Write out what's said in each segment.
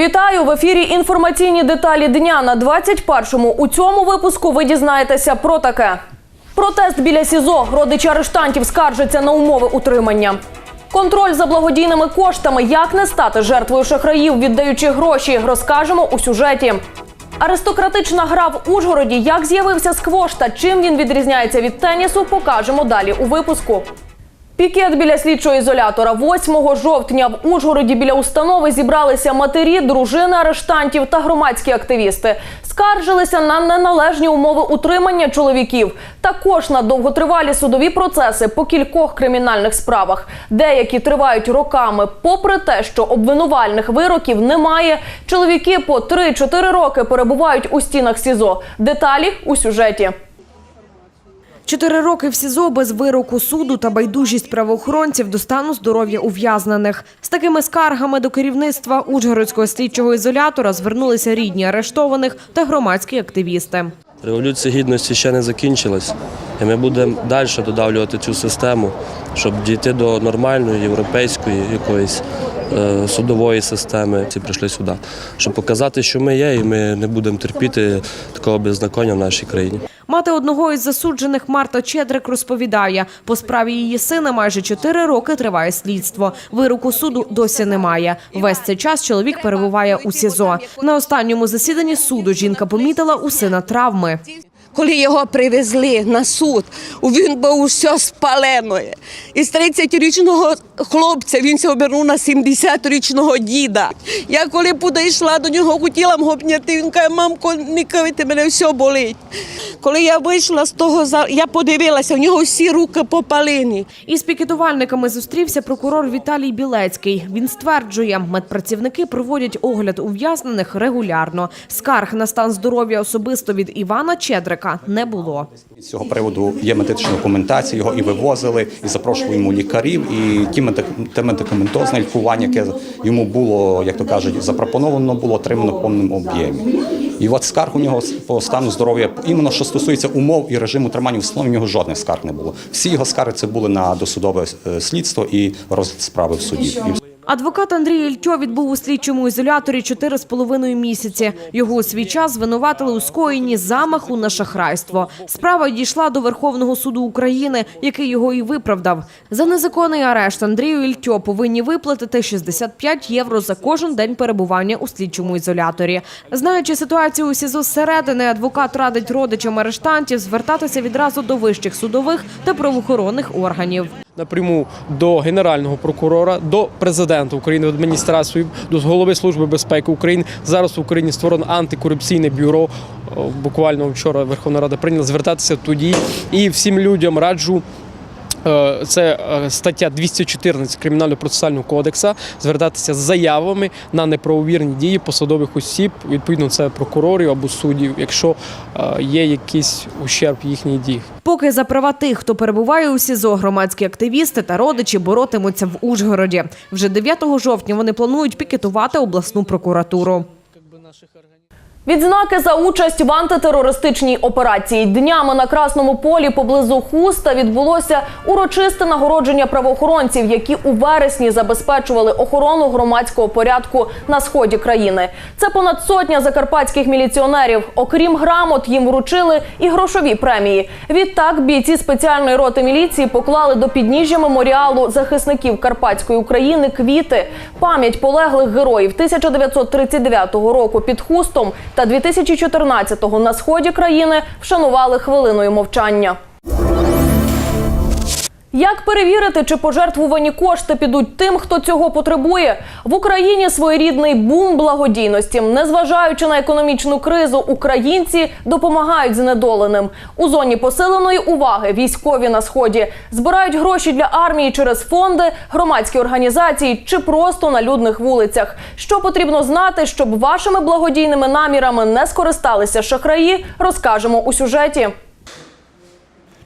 Вітаю в ефірі. Інформаційні деталі дня на 21-му. У цьому випуску ви дізнаєтеся про таке: протест біля СІЗО. Родичі арештантів скаржаться на умови утримання. Контроль за благодійними коштами. Як не стати жертвою шахраїв, віддаючи гроші, розкажемо у сюжеті. Аристократична гра в Ужгороді. Як з'явився сквош та чим він відрізняється від тенісу, покажемо далі у випуску. Пікет біля слідчого ізолятора 8 жовтня в Ужгороді біля установи зібралися матері, дружини арештантів та громадські активісти. Скаржилися на неналежні умови утримання чоловіків, також на довготривалі судові процеси по кількох кримінальних справах. Деякі тривають роками. Попри те, що обвинувальних вироків немає, чоловіки по 3-4 роки перебувають у стінах СІЗО. Деталі у сюжеті. Чотири роки в СІЗО без вироку суду та байдужість правоохоронців до стану здоров'я ув'язнених. З такими скаргами до керівництва Ужгородського слідчого ізолятора звернулися рідні арештованих та громадські активісти. Революція гідності ще не закінчилась, і ми будемо далі додавлювати цю систему, щоб дійти до нормальної європейської якоїсь судової системи. Ці прийшли сюди, щоб показати, що ми є, і ми не будемо терпіти такого беззаконня в нашій країні. Мати одного із засуджених Марта Чедрик розповідає, по справі її сина майже чотири роки триває слідство. Вироку суду досі немає. Весь цей час чоловік перебуває у СІЗО. На останньому засіданні суду жінка помітила у сина травми. Коли його привезли на суд, він був усе спалене. Із 30-річного хлопця він обернув на 70-річного діда. Я коли підійшла до нього, хотіла його обняти, він каже, мамко, не кавите, мене все болить. Коли я вийшла з того залу, я подивилася, у нього всі руки попалені. Із пікетувальниками зустрівся прокурор Віталій Білецький. Він стверджує, медпрацівники проводять огляд ув'язнених регулярно. Скарг на стан здоров'я особисто від Івана Чедрика не було. З цього приводу є медична документація, його і вивозили, і запрошували йому лікарів. І те медикаментозне лікування, яке йому було, як то кажуть, запропоновано, було отримано в повному об'ємі. І от скарг у нього по стану здоров'я, іменно що стосується умов і режиму тримання в установі, у нього жодних скарг не було. Всі його скарги це були на досудове е, слідство і розгляд справи в суді. Адвокат Андрій Ільтьо відбув у слідчому ізоляторі чотири з половиною місяці. Його у свій час звинуватили у скоєнні замаху на шахрайство. Справа дійшла до Верховного суду України, який його і виправдав. За незаконний арешт Андрію Ільтьо повинні виплатити 65 євро за кожен день перебування у слідчому ізоляторі. Знаючи ситуацію у СІЗО зсередини, адвокат радить родичам арештантів звертатися відразу до вищих судових та правоохоронних органів. Напряму до генерального прокурора, до президента України, в адміністрації, до голови служби безпеки України. Зараз в Україні створено антикорупційне бюро. Буквально вчора Верховна Рада прийняла звертатися тоді. І всім людям раджу. Е, Це е, стаття 214 Кримінально-процесуального кодексу звертатися з заявами на неправовірні дії посадових осіб, відповідно, це прокурорів або суддів, якщо е, є якийсь ущерб їхній дії. Поки за права тих, хто перебуває у СІЗО, громадські активісти та родичі боротимуться в Ужгороді. Вже 9 жовтня вони планують пікетувати обласну прокуратуру. Відзнаки за участь в антитерористичній операції днями на красному полі поблизу Хуста відбулося урочисте нагородження правоохоронців, які у вересні забезпечували охорону громадського порядку на сході країни. Це понад сотня закарпатських міліціонерів. Окрім грамот, їм вручили і грошові премії. Відтак бійці спеціальної роти міліції поклали до підніжжя меморіалу захисників Карпатської України квіти. Пам'ять полеглих героїв 1939 року під Хустом та 2014-го на сході країни вшанували хвилиною мовчання. Як перевірити, чи пожертвувані кошти підуть тим, хто цього потребує? В Україні своєрідний бум благодійності. Незважаючи на економічну кризу, українці допомагають знедоленим. У зоні посиленої уваги військові на сході збирають гроші для армії через фонди, громадські організації чи просто на людних вулицях. Що потрібно знати, щоб вашими благодійними намірами не скористалися шахраї, розкажемо у сюжеті.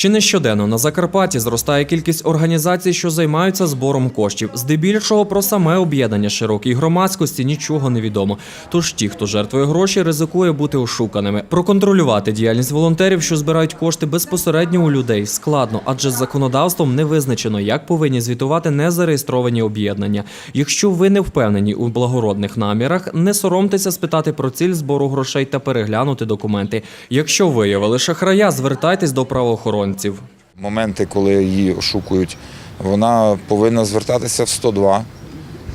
Чи не щоденно на Закарпатті зростає кількість організацій, що займаються збором коштів. Здебільшого про саме об'єднання широкій громадськості нічого не відомо. Тож ті, хто жертвує гроші, ризикує бути ошуканими. Проконтролювати діяльність волонтерів, що збирають кошти безпосередньо у людей, складно, адже з законодавством не визначено, як повинні звітувати незареєстровані об'єднання. Якщо ви не впевнені у благородних намірах, не соромтеся спитати про ціль збору грошей та переглянути документи. Якщо виявили шахрая, звертайтесь до правоохоронців. Моменти, коли її ошукують, вона повинна звертатися в 102,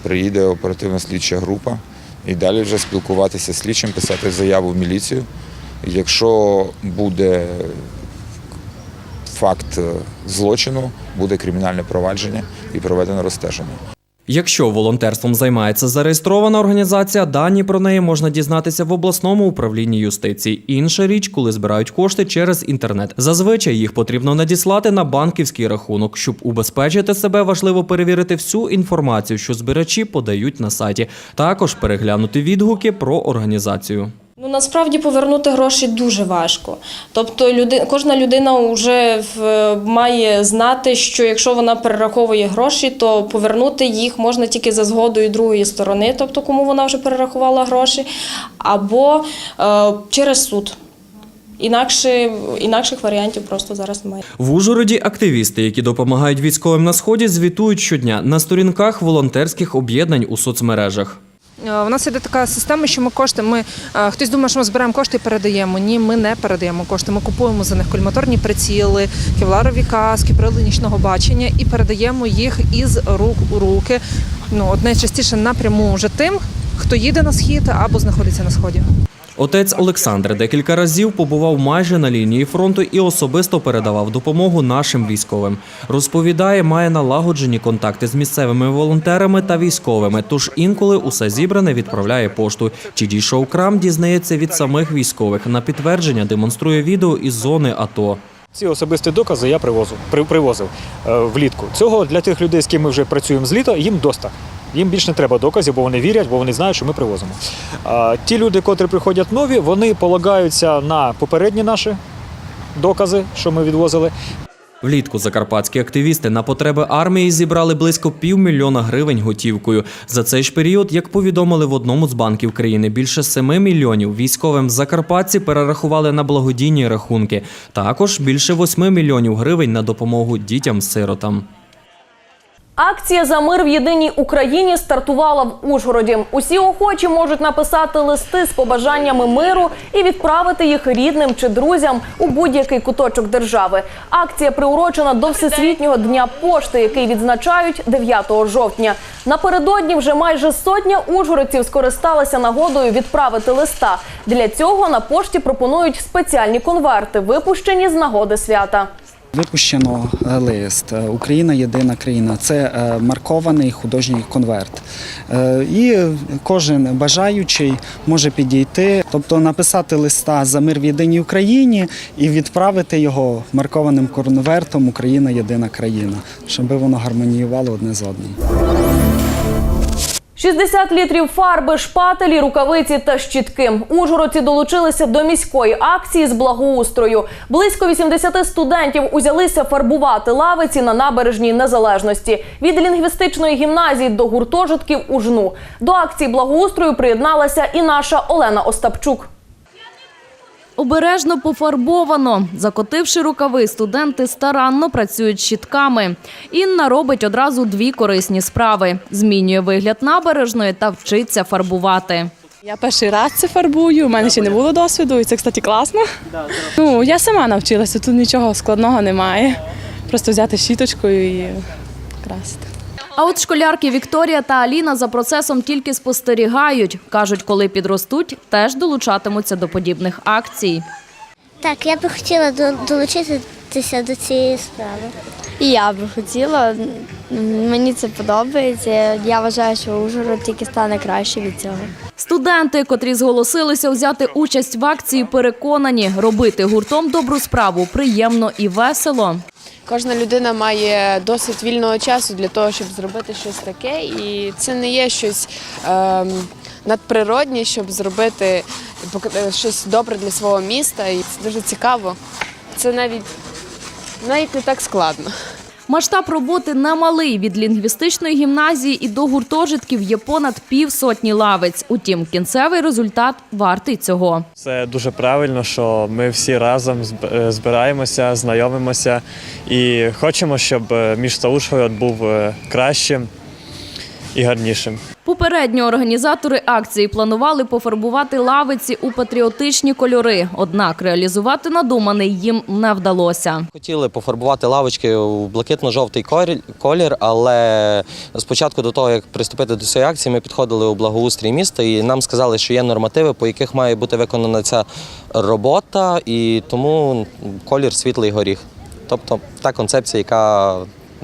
приїде оперативна слідча група і далі вже спілкуватися з слідчим, писати заяву в міліцію. Якщо буде факт е, злочину, буде кримінальне провадження і проведено розстеження. Якщо волонтерством займається зареєстрована організація, дані про неї можна дізнатися в обласному управлінні юстиції. Інша річ, коли збирають кошти через інтернет. Зазвичай їх потрібно надіслати на банківський рахунок. Щоб убезпечити себе, важливо перевірити всю інформацію, що збирачі подають на сайті. Також переглянути відгуки про організацію. Ну насправді повернути гроші дуже важко. Тобто люди, кожна людина вже в, має знати, що якщо вона перераховує гроші, то повернути їх можна тільки за згодою другої сторони, тобто кому вона вже перерахувала гроші, або е, через суд. Інакше, інакших варіантів просто зараз немає. В Ужгороді активісти, які допомагають військовим на сході, звітують щодня на сторінках волонтерських об'єднань у соцмережах. Е, У нас іде така система, що ми кошти. Ми е, хтось думає, що ми збираємо кошти і передаємо. Ні, ми не передаємо кошти. Ми купуємо за них кульматорні приціли, кевларові каски, прилади нічного бачення і передаємо їх із рук у руки. Ну от найчастіше напряму вже тим, хто їде на схід або знаходиться на сході. Отець Олександр декілька разів побував майже на лінії фронту і особисто передавав допомогу нашим військовим. Розповідає, має налагоджені контакти з місцевими волонтерами та військовими. Тож інколи усе зібране відправляє пошту. Чи дійшов крам, дізнається від самих військових. На підтвердження демонструє відео із зони АТО. Ці особисті докази я привозив, при, привозив е, влітку. Цього для тих людей, з ким ми вже працюємо з літа, їм доста. Їм більше не треба доказів, бо вони вірять, бо вони знають, що ми привозимо. А ті люди, котрі приходять нові, вони полагаються на попередні наші докази, що ми відвозили. Влітку закарпатські активісти на потреби армії зібрали близько півмільйона гривень готівкою. За цей ж період, як повідомили в одному з банків країни, більше 7 мільйонів військовим закарпатці перерахували на благодійні рахунки. Також більше 8 мільйонів гривень на допомогу дітям-сиротам. Акція за мир в єдиній Україні стартувала в Ужгороді. Усі охочі можуть написати листи з побажаннями миру і відправити їх рідним чи друзям у будь-який куточок держави. Акція приурочена до Всесвітнього дня пошти, який відзначають 9 жовтня. Напередодні вже майже сотня ужгородців скористалися нагодою відправити листа. Для цього на пошті пропонують спеціальні конверти, випущені з нагоди свята. Випущено е, лист Україна єдина країна. Це е, маркований художній конверт. Е, І кожен бажаючий може підійти, тобто написати листа за мир в єдиній Україні і відправити його маркованим конвертом Україна єдина країна, щоб воно гармоніювало одне з одним. 60 літрів фарби, шпателі, рукавиці та щітки. Ужгородці долучилися до міської акції з благоустрою. Близько 80 студентів узялися фарбувати лавиці на набережній незалежності від лінгвістичної гімназії до гуртожитків у жну. До акції благоустрою приєдналася і наша Олена Остапчук. Обережно пофарбовано. Закотивши рукави, студенти старанно працюють щітками. Інна робить одразу дві корисні справи: змінює вигляд набережної та вчиться фарбувати. Я перший раз це фарбую, у мене ще не було досвіду, і це, кстати, класно. Ну, я сама навчилася, тут нічого складного немає. Просто взяти щіточкою і красити. А от школярки Вікторія та Аліна за процесом тільки спостерігають. Кажуть, коли підростуть, теж долучатимуться до подібних акцій. Так, я би хотіла долучитися до цієї справи. І я би хотіла. Мені це подобається. Я вважаю, що Ужгород тільки стане краще від цього. Студенти, котрі зголосилися взяти участь в акції, переконані, робити гуртом добру справу приємно і весело. Кожна людина має досить вільного часу для того, щоб зробити щось таке, і це не є щось ем, надприроднє, щоб зробити пок- щось добре для свого міста. І це дуже цікаво. Це навіть навіть не так складно. Масштаб роботи немалий. Від лінгвістичної гімназії і до гуртожитків є понад півсотні лавиць. Утім, кінцевий результат вартий цього. Це дуже правильно, що ми всі разом е, збираємося, знайомимося і хочемо, щоб між місто був е, кращим і гарнішим. Попередньо організатори акції планували пофарбувати лавиці у патріотичні кольори. Однак реалізувати надуманий їм не вдалося. Хотіли пофарбувати лавочки у блакитно-жовтий колір, але спочатку до того, як приступити до цієї акції, ми підходили у благоустрій міста і нам сказали, що є нормативи, по яких має бути виконана ця робота, і тому колір світлий горіх. Тобто та концепція, яка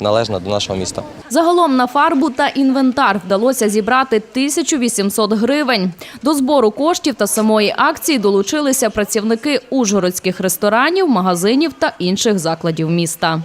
належна до нашого міста. Загалом на фарбу та інвентар вдалося зібрати 1800 гривень. До збору коштів та самої акції долучилися працівники ужгородських ресторанів, магазинів та інших закладів міста.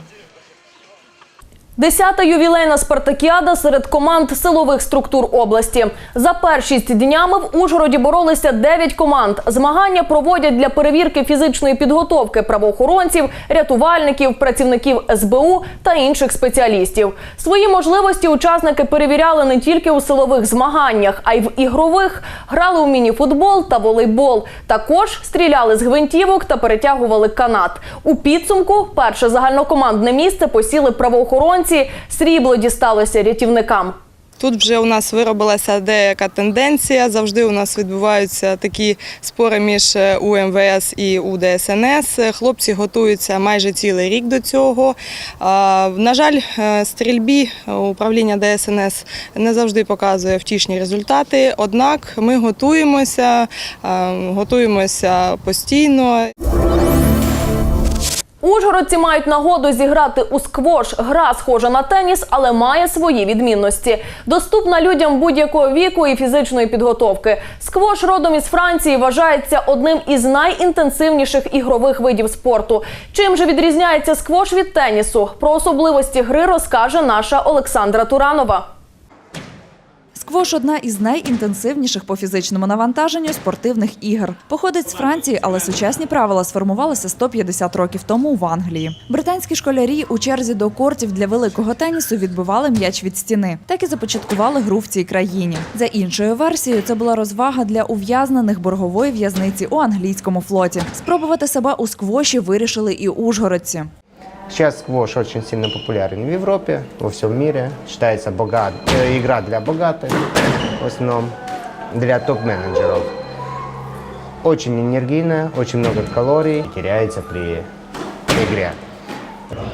Десята ювілейна спартакіада серед команд силових структур області. За першість днями в Ужгороді боролися 9 команд. Змагання проводять для перевірки фізичної підготовки правоохоронців, рятувальників, працівників СБУ та інших спеціалістів. Свої можливості учасники перевіряли не тільки у силових змаганнях, а й в ігрових. Грали у мініфутбол та волейбол. Також стріляли з гвинтівок та перетягували канат. У підсумку перше загальнокомандне місце посіли правоохоронці. Срібло дісталося рятівникам. Тут вже у нас виробилася деяка тенденція. Завжди у нас відбуваються такі спори між е, УМВС і УДСНС. Хлопці готуються майже цілий рік до цього. На жаль, е, стрільбі управління ДСНС не завжди показує втішні результати. Однак ми готуємося, е, готуємося постійно. Ужгородці мають нагоду зіграти у сквош. Гра схожа на теніс, але має свої відмінності. Доступна людям будь-якого віку і фізичної підготовки. Сквош родом із Франції вважається одним із найінтенсивніших ігрових видів спорту. Чим же відрізняється сквош від тенісу? Про особливості гри розкаже наша Олександра Туранова. Сквош одна із найінтенсивніших по фізичному навантаженню спортивних ігор. Походить з Франції, але сучасні правила сформувалися 150 років тому в Англії. Британські школярі у черзі до кортів для великого тенісу відбивали м'яч від стіни. Так і започаткували гру в цій країні. За іншою версією, це була розвага для ув'язнених боргової в'язниці у англійському флоті. Спробувати себе у сквоші вирішили і ужгородці. Сейчас сквош очень сильно популярен в Европе, во всем мире. Считается богат, э, игра для богатых, в основном для топ-менеджеров. Очень энергийная, очень много калорий, теряется при игре.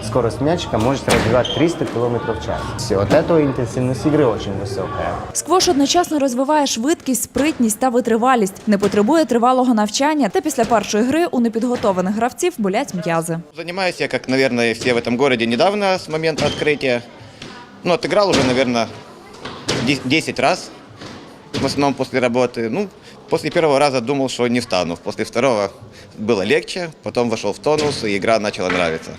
Скорость мячика может развивать 300 км в час. Все, от этого интенсивность игры очень высокая. Сквош одночасно розвиває швидкість, спритність та витривалість, не потребує тривалого навчання, та після першої гри у непідготованих гравців болять м'язи. Занимаюсь я, как, наверное, все в этом городе недавно, с момента открытия. Ну, отыграл уже, наверное, 10 раз, в основном после работы. Ну, после первого раза думал, что не встану. После второго было легче, потом вошел в тонус, и игра начала нравиться.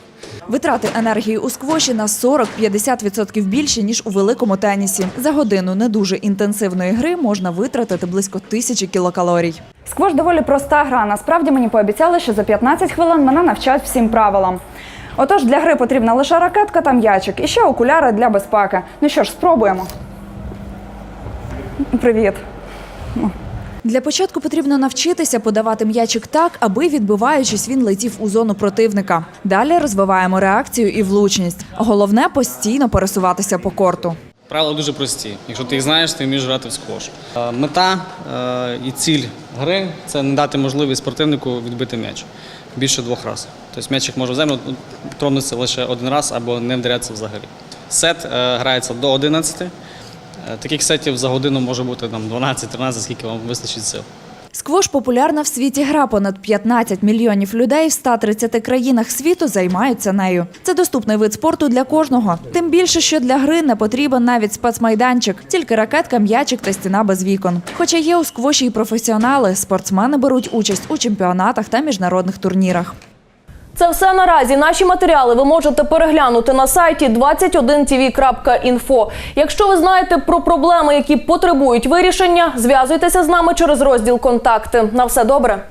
Витрати енергії у сквоші на 40-50% більше, ніж у великому тенісі. За годину не дуже інтенсивної гри можна витратити близько тисячі кілокалорій. Сквош доволі проста гра. Насправді мені пообіцяли, що за 15 хвилин мене навчать всім правилам. Отож, для гри потрібна лише ракетка та м'ячик, і ще окуляри для безпеки. Ну що ж, спробуємо. Привіт. Для початку потрібно навчитися подавати м'ячик так, аби відбиваючись, він летів у зону противника. Далі розвиваємо реакцію і влучність. Головне постійно пересуватися по корту. Правила дуже прості. Якщо ти їх знаєш, ти вмієш грати в сквош. Е, Мета е, і ціль гри це не дати можливість противнику відбити м'яч більше двох разів. Тобто м'ячик може в землю тронутися лише один раз або не вдарятися взагалі. Сет е, грається до 11. Е, Таких сетів за годину може бути там 12-13, скільки вам вистачить сил. Сквош популярна в світі гра. Понад 15 мільйонів людей в 130 країнах світу займаються нею. Це доступний вид спорту для кожного. Тим більше, що для гри не потрібен навіть спецмайданчик, тільки ракетка, м'ячик та стіна без вікон. Хоча є у сквоші і професіонали, спортсмени беруть участь у чемпіонатах та міжнародних турнірах. Це все наразі. Наші матеріали ви можете переглянути на сайті 21tv.info. Якщо ви знаєте про проблеми, які потребують вирішення, зв'язуйтеся з нами через розділ Контакти. На все добре.